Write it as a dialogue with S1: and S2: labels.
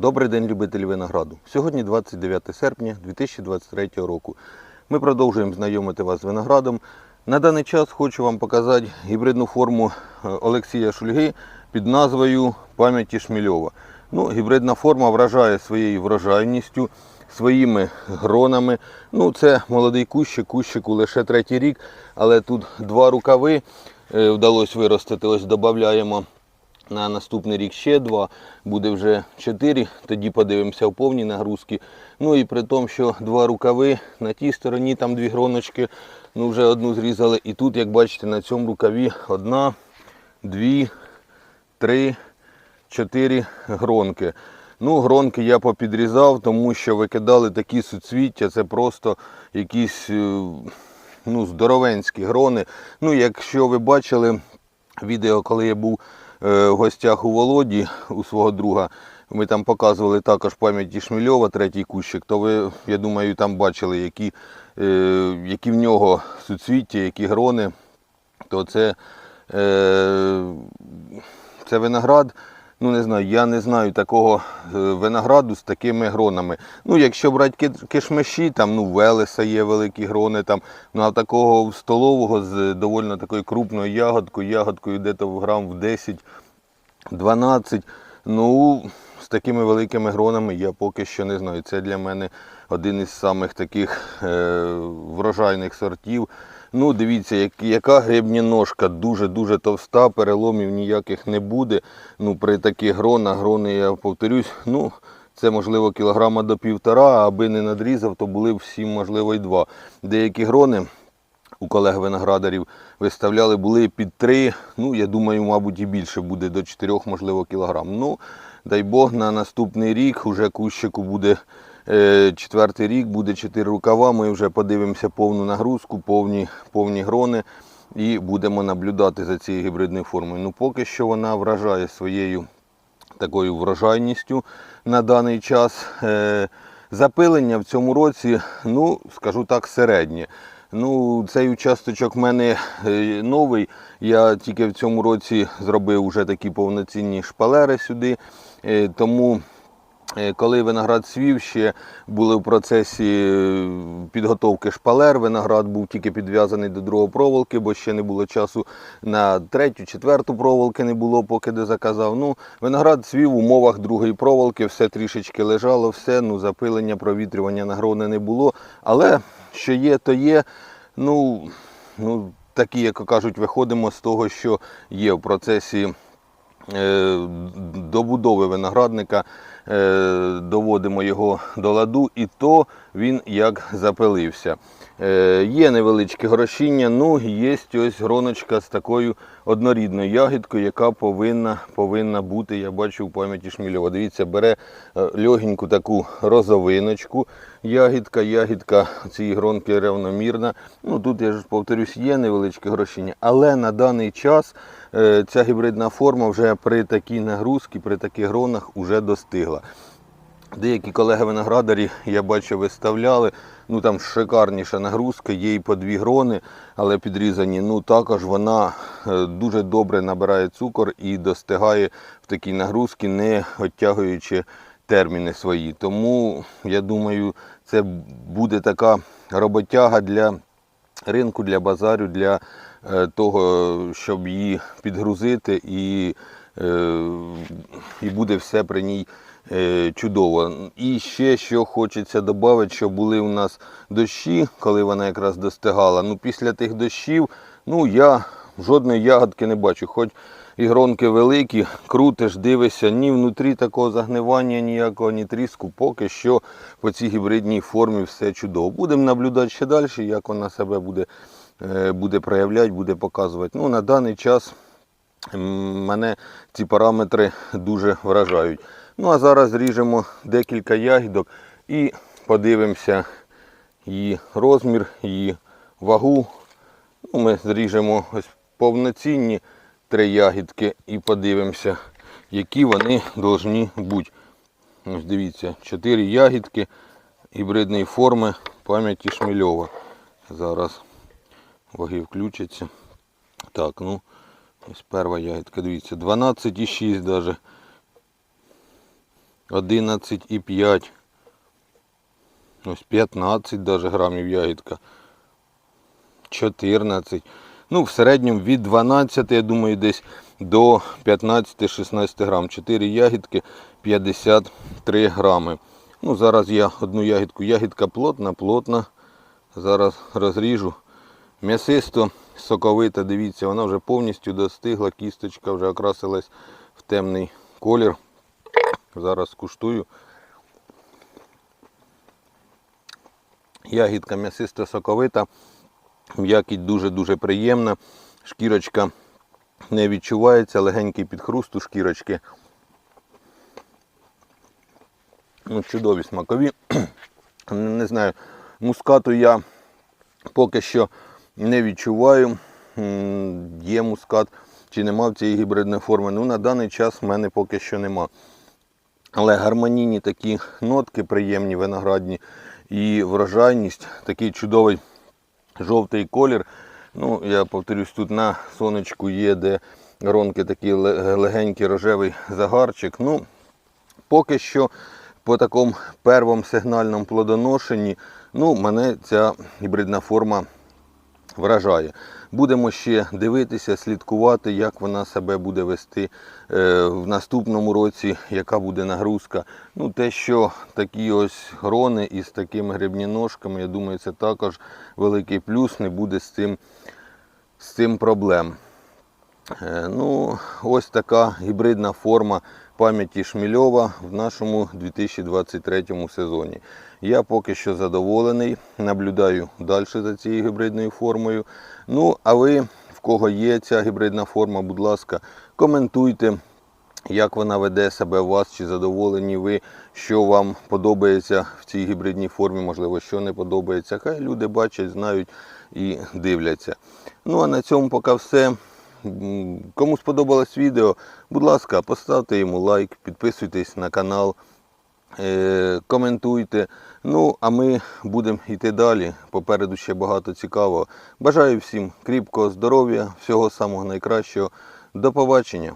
S1: Добрий день, любителі винограду. Сьогодні 29 серпня 2023 року. Ми продовжуємо знайомити вас з виноградом. На даний час хочу вам показати гібридну форму е, Олексія Шульги під назвою Пам'яті Шмільова. Ну, гібридна форма вражає своєю врожайністю, своїми гронами. Ну, це молодий кущик, кущику лише третій рік, але тут два рукави е, вдалося виростити. Ось додаємо на наступний рік ще два, буде вже чотири, тоді подивимося в повній нагрузки. Ну і при тому, що два рукави на тій стороні, там дві гроночки, ну вже одну зрізали. І тут, як бачите, на цьому рукаві одна, дві, три, чотири гронки. Ну, гронки я попідрізав, тому що викидали такі суцвіття, це просто якісь е, ну, здоровенські грони. Ну, якщо ви бачили відео, коли я був в гостях у Володі у свого друга, ми там показували також пам'яті Шмільова, третій кущик, то ви, я думаю, там бачили, які, е, які в нього суцвіття, які грони, то це, е, це виноград. Ну, не знаю, я не знаю такого е, винограду з такими гронами. Ну, якщо брати ки- кишмиші, там ну, велеса є великі грони, там, ну а такого столового з доволі такою крупною ягодкою, ягодкою десь в грам в 10-12. Ну, з такими великими гронами я поки що не знаю. Це для мене один із самих таких е, врожайних сортів. Ну, дивіться, як, яка гребня ножка, дуже-дуже товста, переломів ніяких не буде. Ну, при таких гронах, грони, я повторюсь, ну, це можливо кілограма до півтора, аби не надрізав, то були б сім, можливо, і два. Деякі грони у колег виноградарів виставляли, були під три, ну, я думаю, мабуть, і більше буде до 4, можливо, кілограм. Ну, дай Бог, на наступний рік уже кущику буде е, четвертий рік, буде 4 рукава, ми вже подивимося повну нагрузку, повні, повні грони і будемо наблюдати за цією гібридною формою. Ну, поки що вона вражає своєю такою врожайністю на даний час. Е, Запилення в цьому році, ну, скажу так, середнє. Ну, цей участочок в мене е, новий. Я тільки в цьому році зробив вже такі повноцінні шпалери сюди. Е, Тому Е, Коли виноград свів, ще були в процесі е, підготовки шпалер. Виноград був тільки підв'язаний до другої проволоки, бо ще не було часу на третю, четверту проволоки не було, поки де заказав. Ну, виноград свів в умовах другої проволоки, все трішечки лежало, все, ну, запилення, провітрювання нагрони не було. Але що є, то є. Ну, ну, такі, як кажуть, виходимо з того, що є в процесі добудови виноградника, е, доводимо його до ладу, і то він як запилився. Е, Є невеличке грошіння, ну є ось гроночка з такою однорідною ягідкою, яка повинна, повинна бути, я бачу в пам'яті Шмільова. Дивіться, бере е, легеньку таку розовиночку. Ягідка, ягідка цієї гронки рівномірна. Ну тут я ж повторюсь, є невеличке грошіння, але на даний час е, ця гібридна форма вже при такій нагрузці, при таких гронах вже достигла. Деякі колеги виноградарі, я бачу, виставляли. Ну там шикарніша нагрузка, є і по дві грони, але підрізані. Ну також вона е, дуже добре набирає цукор і достигає в такій нагрузці, не оттягуючи терміни свої. Тому я думаю, це буде така роботяга для ринку, для базарю, для е, того, щоб її підгрузити і, е, і буде все при ній е, чудово. І ще що хочеться додати, що були у нас дощі, коли вона якраз достигала. Ну, після тих дощів, ну я жодної ягодки не бачу. Хоч і гронки великі, крутиш, дивишся, ні внутрі такого загнивання ніякого, ні тріску. Поки що по цій гібридній формі все чудово. Будемо наблюдати ще далі, як вона себе буде, е, буде проявляти, буде показувати. Ну, на даний час мене ці параметри дуже вражають. Ну а зараз ріжемо декілька ягідок і подивимося її розмір, її вагу. Ну, ми зріжемо ось повноцінні три ягідки і подивимося, які вони повинні бути. Ось дивіться, чотири ягідки гібридної форми пам'яті Шмельова. Зараз ваги включаться. Так, ну, ось перша ягідка, дивіться, 12,6 навіть. 11,5. Ось 15 даже грамів ягідка. 14. Ну, в середньому від 12, я думаю, десь до 15-16 грам. 4 ягідки 53 грами. Ну, зараз я одну ягідку. Ягідка плотна, плотна. Зараз розріжу. М'ясисто, соковита, дивіться, вона вже повністю достигла, кісточка вже окрасилась в темний колір. Зараз куштую. Ягідка м'ясисто соковита, м'якіть дуже-дуже приємна. Шкірочка не відчувається, легенький підхруст у шкірочки. Ну, чудові смакові. Не знаю, мускату я поки що не відчуваю. Є мускат чи нема в цієї гібридної форми. Ну, на даний час в мене поки що нема. Але гармонійні такі нотки приємні, виноградні і врожайність, такий чудовий жовтий колір. Ну, я повторюсь, тут на сонечку є, де ронки такий легенький рожевий загарчик. Ну, поки що по такому первому сигнальному плодоношенні, ну, мене ця гібридна форма вражає. Будемо ще дивитися, слідкувати, як вона себе буде вести е, в наступному році, яка буде нагрузка. Ну, те, що такі ось грони із такими грибні ножками, я думаю, це також великий плюс, не буде з цим, з цим проблем. Е, Ну, ось така гібридна форма пам'яті Шмільова в нашому 2023 сезоні. Я поки що задоволений, наблюдаю далі за цією гібридною формою. Ну, а ви, в кого є ця гібридна форма, будь ласка, коментуйте, як вона веде себе у вас, чи задоволені ви, що вам подобається в цій гібридній формі, можливо, що не подобається. Хай люди бачать, знають і дивляться. Ну а на цьому поки все. Кому сподобалось відео, будь ласка, поставте йому лайк, підписуйтесь на канал, е, коментуйте. Ну, а ми будемо йти далі. Попереду ще багато цікавого. Бажаю всім кріпкого здоров'я, всього самого найкращого. До побачення!